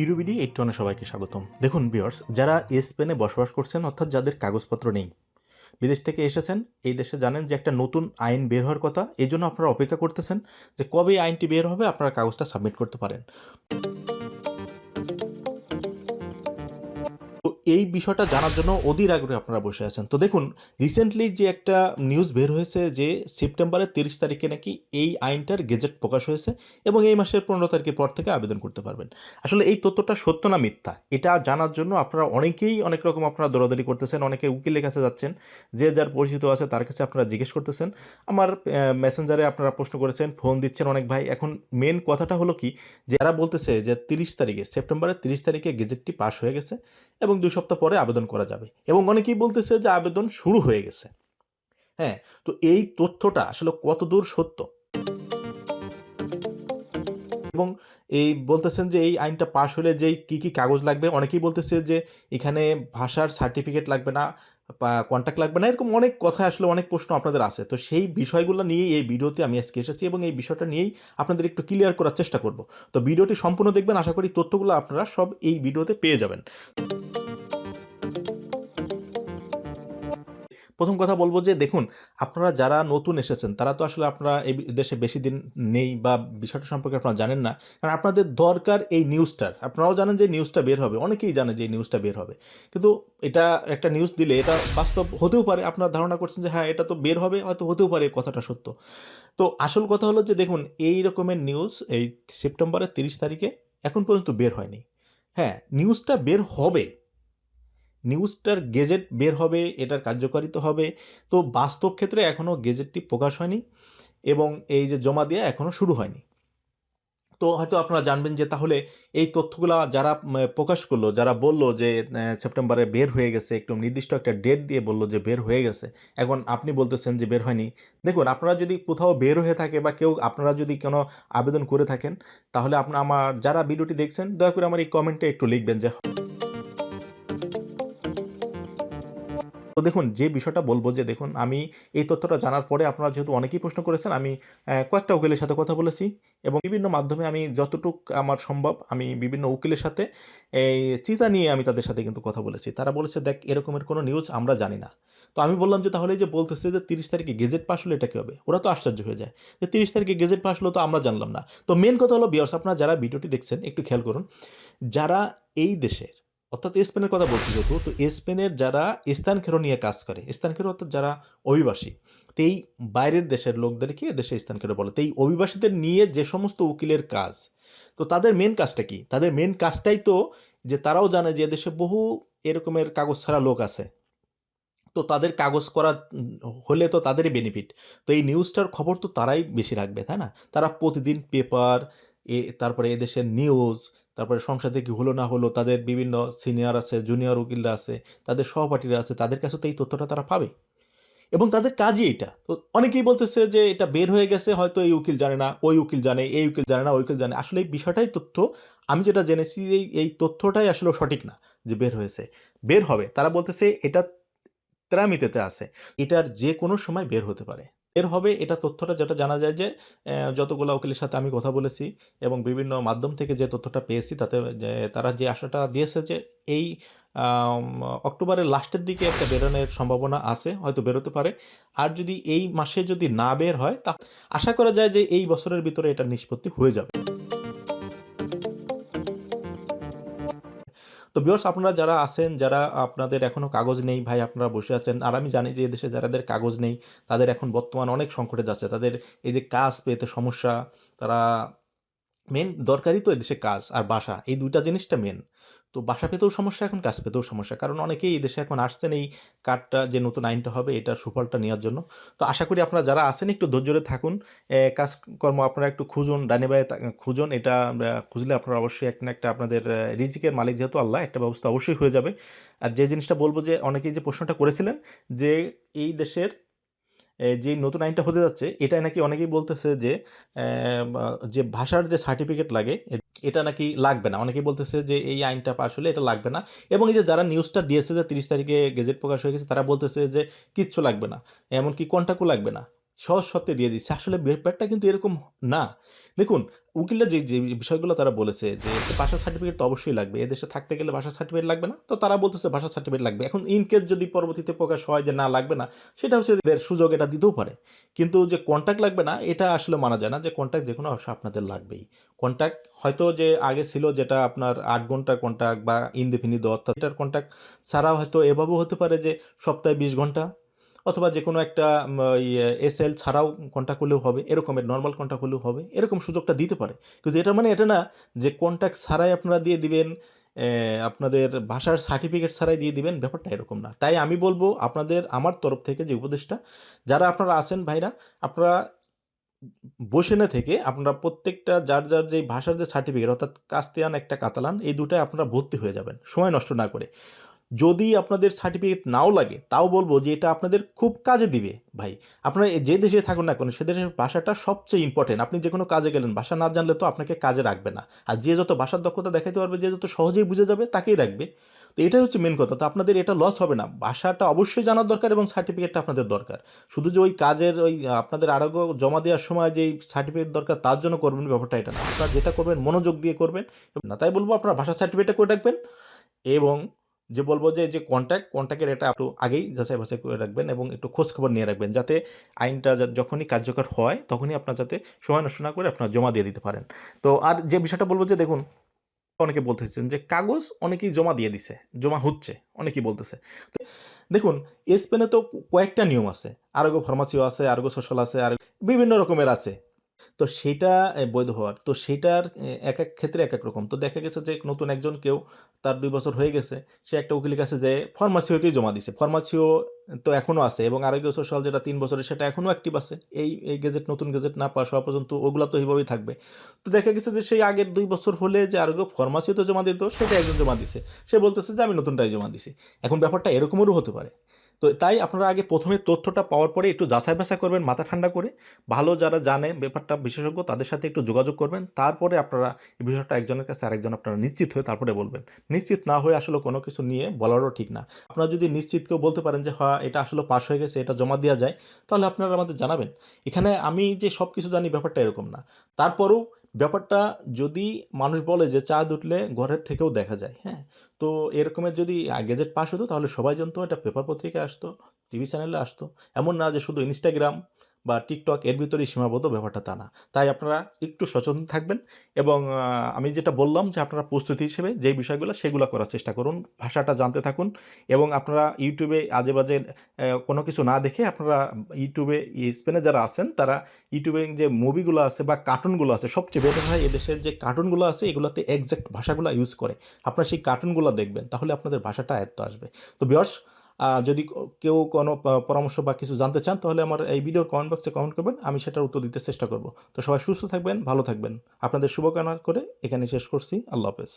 ইউরোবিডি eight টনে সবাইকে স্বাগতম। দেখুন বিয়ার্স যারা স্পেনে বসবাস করছেন, অর্থাৎ যাদের কাগজপত্র নেই, বিদেশ থেকে এসেছেন, এই দেশে জানেন যে একটা নতুন আইন বের হওয়ার কথা, এই জন্য আপনারা অপেক্ষা করতেছেন যে কবে আইনটি বের হবে, আপনারা কাগজটা সাবমিট করতে পারেন। এই বিষয়টা জানার জন্য অধীর আগ্রহে আপনারা বসে আছেন। তো দেখুন রিসেন্টলি যে একটা নিউজ বের হয়েছে যে সেপ্টেম্বরের তিরিশ তারিখে নাকি এই আইনটার গেজেট প্রকাশ হয়েছে এবং এই মাসের পনেরো তারিখের পর থেকে আবেদন করতে পারবেন। আসলে এই তথ্যটা সত্য না মিথ্যা? এটা জানার জন্য আপনারা অনেকেই অনেক রকম আপনারা দৌড়াদৌড়ি করতেছেন, অনেকে উকিলের কাছে যাচ্ছেন, যে যার পরিচিত আছে তার কাছে আপনারা জিজ্ঞেস করতেছেন। আমার মেসেঞ্জারে আপনারা প্রশ্ন করেছেন ফোন দিচ্ছেন অনেক ভাই। এখন মেন কথাটা হলো কি? যে এরা বলতেছে যে তিরিশ তারিখে সেপ্টেম্বরের তিরিশ তারিখে গেজেটটি পাস হয়ে গেছে এবং দুই সপ্তাহ পরে আবেদন করা যাবে। এবং অনেকেই বলতেছে যে আবেদন শুরু হয়ে গেছে। হ্যাঁ তো এই তথ্যটা আসলে কতদূর সত্য? এবং এই বলতেছেন যে এই আইনটা পাশ হলে যে কী কী কাগজ লাগবে? অনেকেই বলতেছে যে এখানে ভাষার সার্টিফিকেট লাগবে না কন্ট্যাক্ট লাগবে না, এরকম অনেক কথা আসলে অনেক প্রশ্ন আপনাদের আছে। তো সেই বিষয়গুলো নিয়েই এই ভিডিওতে আমি আজকে এসেছি এবং এই বিষয়টা নিয়েই আপনাদের একটু ক্লিয়ার করার চেষ্টা করব। তো ভিডিওটি সম্পূর্ণ দেখবেন, আশা করি তথ্যগুলো আপনারা সব এই ভিডিওতে পেয়ে যাবেন। প্রথম কথা বলব যে দেখুন, আপনারা যারা নতুন এসেছেন, তারা তো আসলে আপনারা এই দেশে বেশি দিন নেই বা বিষয়টা সম্পর্কে আপনারা জানেন না। কারণ আপনাদের দরকার এই নিউজটার আপনারাও জানেন যে নিউজটা বের হবে। অনেকেই জানে যে এই নিউজটা বের হবে। কিন্তু এটা একটা নিউজ দিলে এটা বাস্তব হতেও পারে। আপনারা ধারণা করছেন যে হ্যাঁ এটা তো বের হবে। হয়তো হতেও পারে কথাটা সত্য। তো আসল কথা হলো যে দেখুন, এই রকমের নিউজ এই সেপ্টেম্বরের তিরিশ তারিখে এখন পর্যন্ত বের হয়নি। হ্যাঁ নিউজটা বের হবে। নিউজটার গেজেট বের হবে, এটার কার্যকারিতা হবে। তো বাস্তব ক্ষেত্রে এখনও গেজেটটি প্রকাশ হয়নি এবং এই যে জমা দেওয়া এখনও শুরু হয়নি। তো হয়তো আপনারা জানবেন যে তাহলে এই তথ্যগুলো যারা প্রকাশ করল, যারা বলল যে সেপ্টেম্বরে বের হয়ে গেছে, একটু নির্দিষ্ট একটা ডেট দিয়ে বলল যে বের হয়ে গেছে, এখন আপনি বলতেছেন যে বের হয়নি। দেখুন, আপনারা যদি কোথাও বের হয়ে থাকে বা কেউ, আপনারা যদি কোনো আবেদন করে থাকেন, তাহলে আপনার আমার, যারা ভিডিওটি দেখছেন, দয়া করে আমার এই কমেন্টে একটু লিখবেন যে তো দেখুন, যে বিষয়টা বলব যে দেখুন, আমি এই তথ্যটা জানার পরে আপনারা যেহেতু অনেকেই প্রশ্ন করেছেন, আমি কয়েকটা উকিলের সাথে কথা বলেছি এবং বিভিন্ন মাধ্যমে আমি যতটুক আমার সম্ভব আমি বিভিন্ন উকিলের সাথে, এই চিতা নিয়ে আমি তাদের সাথে কিন্তু কথা বলেছি। তারা বলেছে, দেখ, এরকমের কোনো নিউজ আমরা জানি না। তো আমি বললাম যে, তাহলে যে বলতেছে যে তিরিশ তারিখে গেজেট পাস হলে এটা কী হবে? ওরা তো আশ্চর্য হয়ে যায়। যে তিরিশ তারিখে গেজেট পাস হলো তো আমরা জানলাম না। তো মেন কথা হলো বিয়ার্স আপনারা যারা ভিডিওটি দেখছেন, একটু খেয়াল করুন, যারা এই দেশের অর্থাৎ স্পেনের কথা বলছি যেহেতু, তো স্পেনের যারা স্থান খেরো নিয়ে কাজ করে, স্থান খেরো অর্থাৎ যারা অভিবাসী তো এই বাইরের দেশের লোকদেরকে দেশে স্থান খেরো বলে। তো এই অভিবাসীদের নিয়ে যে সমস্ত উকিলের কাজ, তো তাদের মেন কাজটা কি? তাদের মেন কাজটাই তো যে তারাও জানে যে দেশে বহু এরকমের কাগজ ছাড়া লোক আছে। তো তাদের কাগজ করা হলে তো তাদেরই বেনিফিট তো এই নিউজটার খবর তো তারাই বেশি রাখবে, তাই না? তারা প্রতিদিন পেপার এ, তারপরে এদেশের নিউজ তারপরে সংসদে কি হলো না হলো, তাদের বিভিন্ন সিনিয়র আছে জুনিয়র উকিলরা আছে, তাদের সহপাঠীরা আছে, তাদের কাছে তো এই তথ্যটা তারা পাবে। এবং তাদের কাজই এটা। তো অনেকেই বলতেছে যে এটা বের হয়ে গেছে, হয়তো এই উকিল জানে না, ওই উকিল জানে, এই উকিল জানে না, ওই উকিল জানে আসলে এই বিষয়টাই তথ্য, আমি যেটা জেনেছি এই এই তথ্যটাই আসলে সঠিক না, যে বের হয়েছে। বের হবে। তারা বলতেছে এটা ত্রামিতেতে আছে। এটার যে কোনো সময় বের হতে পারে। এর হবে এটা তথ্যটা যেটা জানা যায় যে যতগুলো উকিলের সাথে আমি কথা বলেছি এবং বিভিন্ন মাধ্যম থেকে যে তথ্যটা পেয়েছি তাতে তারা যে আশাটা দিয়েছে যে এই অক্টোবরের লাস্টের দিকে একটা বেরোনোর সম্ভাবনা আছে, হয়তো বেরোতে পারে। আর যদি এই মাসে যদি না বের হয়, তা আশা করা যায় যে এই বছরের ভিতরে এটা নিষ্পত্তি হয়ে যাবে। তো বিয়র্স আপনারা যারা আছেন, যারা আপনাদের এখনও কাগজ নেই, ভাই, আপনারা বসে আছেন, আর আমি জানি যে এদেশে যাদের কাগজ নেই, তাদের এখন বর্তমান অনেক সংকটে যাচ্ছে। তাদের এই যে কাজ পেতে সমস্যা, তারা মেন দরকারই তো এদেশে কাজ আর বাসা, এই দুইটা জিনিসটা মেন তো বাসা পেতেও সমস্যা, এখন কাজ পেতেও সমস্যা। কারণ অনেকেই দেশে এখন আসছেন এই কার্ডটা যে নতুন আইনটা হবে এটা সুফলটা নেওয়ার জন্য। তো আশা করি আপনারা যারা আছেন, একটু ধৈর্যরে থাকুন। কাজকর্ম আপনারা একটু খুঁজুন, ডানে বায়ে খুঁজুন। এটা খুঁজলে আপনারা অবশ্যই একটা একটা আপনাদের রিজিকের মালিক যেহেতু আল্লাহ, একটা ব্যবস্থা অবশ্যই হয়ে যাবে। আর যে জিনিসটা বলব যে, অনেকেই যে প্রশ্নটা করেছিলেন যে, এই দেশের যে নতুন আইনটা হতে যাচ্ছে এটা নাকি অনেকেই বলতেছে যে যে ভাষার যে সার্টিফিকেট লাগে এটা নাকি লাগবে না। অনেকেই বলতেছে যে, এই আইনটা পাশ হলে এটা লাগবে না। এবং এই যে যারা নিউজটা দিয়েছে যে তিরিশ তারিখে গেজেট প্রকাশ হয়ে গেছে, তারা বলতেছে যে কিচ্ছু লাগবে না। এমনকি কন্ট্যাক্টও লাগবে না। সহজ শর্তে দিয়ে দিচ্ছে। আসলে ব্যাপারটা কিন্তু এরকম না। দেখুন উকিলরা যে, যে বিষয়গুলো তারা বলেছে যে বাসার সার্টিফিকেট তো অবশ্যই লাগবে। এদেশে থাকতে গেলে বাসার সার্টিফিকেট লাগবে না। তো তারা বলতেছে বাসার সার্টিফিকেট লাগবে। এখন ইন কেস যদি পরবর্তীতে প্রকাশ হয় যে না লাগবে না, সেটা হচ্ছে এদের সুযোগ এটা দিতেও পারে। কিন্তু যে কন্ট্যাক্ট লাগবে না এটা আসলে মানা যায় না যে কন্ট্রাক্ট যেকোনো অবশ্য আপনাদের লাগবেই। কন্ট্রাক্ট হয়তো যে আগে ছিল যেটা আপনার আট ঘণ্টার কন্ট্রাক্ট বা ইনডেফিনিট অর্থাৎ এটার কন্ট্রাক্ট ছাড়াও হয়তো এভাবেও হতে পারে যে সপ্তাহে ২০ ঘণ্টা অথবা যে কোনো একটা ম ইয়ে এসএল ছাড়াও কন্ট্রাক্ট করলেও হবে। এরকমের নর্মাল কন্ট্রাক্ট হলেও হবে। এরকম সুযোগটা দিতে পারে। কিন্তু এটা মানে এটা না যে কন্ট্রাক্ট ছাড়াই আপনারা দিয়ে দিবেন, আপনাদের ভাষার সার্টিফিকেট ছাড়াই দিয়ে দিবেন, ব্যাপারটা এরকম না। তাই আমি বলব আপনাদের আমার তরফ থেকে যে উপদেশটা, যারা আপনারা আছেন ভাইরা, আপনারা বসে না থেকে আপনারা প্রত্যেকটা যার, যার যেই ভাষার যে সার্টিফিকেট অর্থাৎ কাস্তিয়ান একটা কাতালান এই ২ টায় আপনারা ভর্তি হয়ে যাবেন, সময় নষ্ট না করে। যদি আপনাদের সার্টিফিকেট নাও লাগে, তাও বলব যে এটা আপনাদের খুব কাজে দিবে ভাই। আপনারা যে দেশে থাকুন না কেন, সে দেশের ভাষাটা সবচেয়ে ইম্পর্টেন্ট আপনি যেকোনো কাজে গেলেন, ভাষা না জানলে তো আপনাকে কাজে রাখবে না। আর যে যত ভাষার দক্ষতা দেখাতে পারবে, যে যত সহজেই বুঝে যাবে, তাকেই রাখবে। তো এটাই হচ্ছে মেন কথা। তো আপনাদের এটা লস হবে না। ভাষাটা অবশ্যই জানার দরকার এবং সার্টিফিকেটটা আপনাদের দরকার। শুধু যে ওই কাজের ওই আপনাদের আরোগ্য জমা দেওয়ার সময় যেই সার্টিফিকেট দরকার তার জন্য করবেন ব্যাপারটা এটা না। আপনারা যেটা করবেন মনোযোগ দিয়ে করবেন। না তাই বলব আপনারা ভাষার সার্টিফিকেটটা করে রাখবেন এবং যে বলব যে, যে কন্ট্রাক্ট, কন্ট্রাক্টের এটা একটু আগেই যাচাই-বাছাই করে রাখবেন এবং একটু খোঁজখবর নিয়ে রাখবেন। যাতে আইনটা যখনই কার্যকর হয়, তখনই আপনার যাতে সময় নষ্ট না করে আপনার জমা দিয়ে দিতে পারেন। তো আর যে বিষয়টা বলব যে দেখুন, অনেকে বলতেছেন যে কাগজ অনেকেই জমা দিয়ে দিছে, জমা হচ্ছে, অনেকেই বলতেছে। তো দেখুন স্পেনে তো কয়েকটা নিয়ম আছে। আরোগ্য ফার্মাসিও আছে, আরোগ্য সোশ্যাল আছে, আর বিভিন্ন রকমের আছে। তো সেটা বৈধ হওয়ার। তো সেইটার এক এক ক্ষেত্রে একেক রকম। তো দেখা গেছে যে নতুন একজন কেউ তার দুই বছর হয়ে গেছে। সে একটা উকিলের কাছে যেয়ে ফার্মাসিওতেই জমা দিছে। ফার্মাসিও তো এখনও আছে এবং আরোগ্য সোশ্যাল যেটা তিন বছরের সেটা এখনও অ্যাক্টিভ আছে। এই, এই গেজেট নতুন গেজেট না পাস হওয়া পর্যন্ত ওগুলো তো এইভাবেই থাকবে। তো দেখা গেছে যে সেই আগের দুই বছর হলে যে আরোগ্য ফার্মাসিতে জমা দিত, সেটা একজন জমা দিছে। সে বলতেছে যে আমি নতুনটাই জমা দিছি। এখন ব্যাপারটা এরকমেরও হতে পারে। তো তাই আপনারা আগে প্রথমে তথ্যটা পাওয়ার পরে একটু যাচাই-বাছাই করবেন মাথা ঠান্ডা করে। ভালো যারা জানে ব্যাপারটা বিশেষজ্ঞ তাদের সাথে একটু যোগাযোগ করবেন। তারপরে আপনারা এই বিষয়টা একজনের কাছে আরেকজন আপনারা নিশ্চিত হয়ে তারপরে বলবেন। নিশ্চিত না হয়ে আসলে কোনো কিছু নিয়ে বলারও ঠিক না। আপনারা যদি নিশ্চিত কেউ বলতে পারেন যে হ্যাঁ, এটা আসলে পাস হয়ে গেছে, এটা জমা দেওয়া যায়, তাহলে আপনারা আমাদের জানাবেন। এখানে আমি যে সব কিছু জানি ব্যাপারটা এরকম না। তারপরেও ব্যাপারটা যদি মানুষ বলে যে চাঁদ উঠলে ঘরের থেকেও দেখা যায়, হ্যাঁ? তো এরকমের যদি গেজেট পাস হতো তাহলে সবাই জানতো, এটা পেপার পত্রিকায় আসতো, টিভি চ্যানেলে আসতো। এমন না যে শুধু Instagram বা টিকটক এর ভিতরেই সীমাবদ্ধ ব্যাপারটা তা না। তাই আপনারা একটু সচেতন থাকবেন এবং আমি যেটা বললাম যে আপনারা প্রস্তুতি হিসেবে যে বিষয়গুলো সেগুলো করার চেষ্টা করুন। ভাষাটা জানতে থাকুন এবং আপনারা ইউটিউবে এ আজে-বাজে কোনো কিছু না দেখে আপনারা ইউটিউবে স্পেনে যারা আছেন তারা ইউটিউবে যে মুভিগুলো আছে বা কার্টুনগুলো আছে, সবচেয়ে বেটার হয় এদেশের যে কার্টুনগুলো আছে এগুলোতে এক্সাক্ট ভাষাগুলো ইউজ করে। আপনারা সেই কার্টুনগুলো দেখবেন। তাহলে আপনাদের ভাষাটা আয়ত্ত আসবে। তো আ যদি কেউ কোনো পরামর্শ বা কিছু জানতে চান তাহলে আমার এই ভিডিওর কমেন্ট বক্সে কমেন্ট করবেন। আমি সেটার উত্তর দিতে চেষ্টা করব। তো সবাই সুস্থ থাকবেন, ভালো থাকবেন। আপনাদের শুভকামনা করে এখানে শেষ করছি। আল্লাহ হাফেজ।